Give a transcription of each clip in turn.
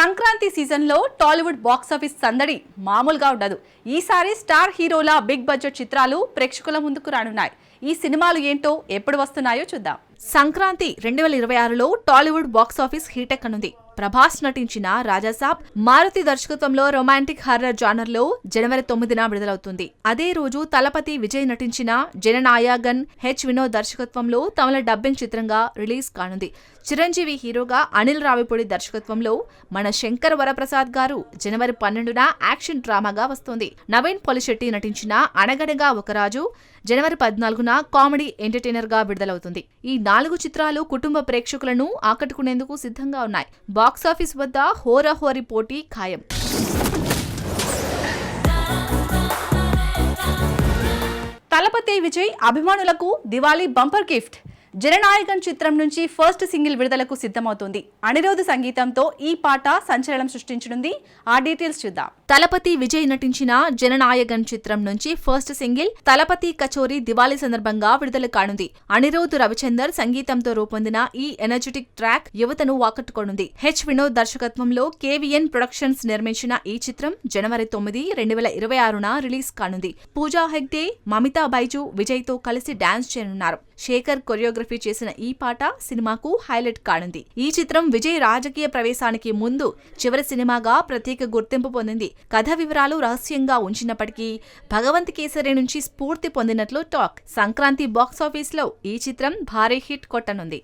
సంక్రాంతి సీజన్లో టాలీవుడ్ బాక్సాఫీస్ సందడి మామూలుగా ఉండదు. ఈసారి స్టార్ హీరోల బిగ్ బడ్జెట్ చిత్రాలు ప్రేక్షకుల ముందుకు రానున్నాయి. ఈ సినిమాలు ఏంటో ఎప్పుడు వస్తున్నాయో చూద్దాం. సంక్రాంతి రెండు వేల ఇరవై ఆరులో టాలీవుడ్ బాక్సాఫీస్ హీట్ ఎక్కనుంది? ప్రభాస్ నటించిన రాజాసాబ్ మారుతి దర్శకత్వంలో రొమాంటిక్ హర్రర్ జానర్లో జనవరి తొమ్మిదిన విడుదలవుతుంది. అదే రోజు తలపతి విజయ్ నటించిన జననాయాగన్ హెచ్ వినోద్ దర్శకత్వంలో తమల డబ్బింగ్ చిత్రంగా రిలీజ్ కానుంది. చిరంజీవి హీరోగా అనిల్ రావిపూడి దర్శకత్వంలో మన శంకర్ వరప్రసాద్ గారు జనవరి పన్నెండున యాక్షన్ డ్రామాగా వస్తోంది. నవీన్ పొలిశెట్టి నటించిన అనగనగా ఒక రాజు జనవరి పద్నాలుగున కామెడీ ఎంటర్టైనర్గా విడుదలవుతుంది. ఈ నాలుగు చిత్రాలు కుటుంబ ప్రేక్షకులను ఆకట్టుకునేందుకు సిద్ధంగా ఉన్నాయి. బాక్సాఫీస్ వద్ద హోరాహోరీ పోటీ ఖాయం. తలపతి విజయ్ అభిమానులకు దివాళీ బంపర్ గిఫ్ట్. జననాయకన్ చిత్రం నుంచి ఫస్ట్ సింగిల్ విడుదలకు సిద్ధమవుతుంది. అనిరోధ సంగీతంతో ఈ పాట సంచలనం సృష్టించనుంది. ఆ డీటెయిల్స్ చూద్దాం. తలపతి విజయ్ నటించిన జననాయకన్ చిత్రం నుంచి ఫస్ట్ సింగిల్ తలపతి కచోరి దివాళీ సందర్భంగా విడుదల కానుంది. అనిరోధ్ రవిచందర్ సంగీతంతో రూపొందిన ఈ ఎనర్జెటిక్ ట్రాక్ యువతను ఆకట్టుకోనుంది హెచ్ వినోద్ దర్శకత్వంలో కేవీఎన్ ప్రొడక్షన్స్ నిర్మించిన ఈ చిత్రం జనవరి తొమ్మిది రెండు వేల ఇరవై ఆరున రిలీజ్ కానుంది. పూజా హెగ్డే మమితా బైజు విజయ్తో కలిసి డాన్స్ చేయనున్నారు. శేఖర్ కొరియోగ్రఫీ చేసిన ఈ పాట సినిమాకు హైలైట్ కానుంది. ఈ చిత్రం విజయ్ రాజకీయ ప్రవేశానికి ముందు చివరి సినిమాగా ప్రత్యేక గుర్తింపు పొందింది. కథ వివరాలు రహస్యంగా ఉంచినప్పటికీ భగవంత్ కేసరి నుంచి స్ఫూర్తి పొందినట్లు టాక్. సంక్రాంతి బాక్సాఫీస్లో ఈ చిత్రం భారీ హిట్ కొట్టనుంది.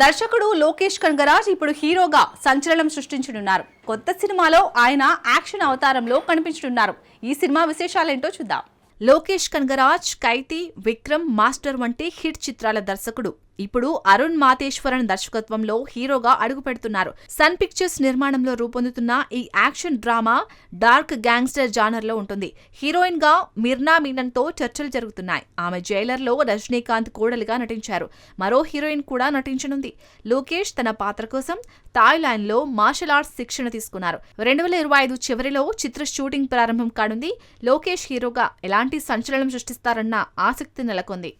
దర్శకుడు లోకేష్ కనగరాజ్ ఇప్పుడు హీరోగా సంచలనం సృష్టించనున్నారు. కొత్త సినిమాలో ఆయన యాక్షన్ అవతారంలో కనిపించనున్నారు. ఈ సినిమా విశేషాలేంటో చూద్దాం. లోకేష్ కనగరాజ్ కైతి విక్రమ్ మాస్టర్ వంటి హిట్ చిత్రాల దర్శకుడు. ఇప్పుడు అరుణ్ మాతేశ్వరన్ దర్శకత్వంలో హీరోగా అడుగు పెడుతున్నారు సన్ పిక్చర్స్ నిర్మాణంలో రూపొందుతున్న ఈ యాక్షన్ డ్రామా డార్క్ గ్యాంగ్స్టర్ జానర్లో ఉంటుంది. హీరోయిన్గా మిర్నా మీనన్తో చర్చలు జరుగుతున్నాయి. ఆమె జైలర్లో రజనీకాంత్ కోడలిగా నటించారు. మరో హీరోయిన్ కూడా నటించనుంది. లోకేష్ తన పాత్ర కోసం థాయిలాండ్లో మార్షల్ ఆర్ట్స్ శిక్షణ తీసుకున్నారు. రెండు వేల ఇరవై ఐదు చివరిలో చిత్ర షూటింగ్ ప్రారంభం కానుంది. లోకేష్ హీరోగా ఎలాంటి సంచలనం సృష్టిస్తారన్న ఆసక్తి నెలకొంది.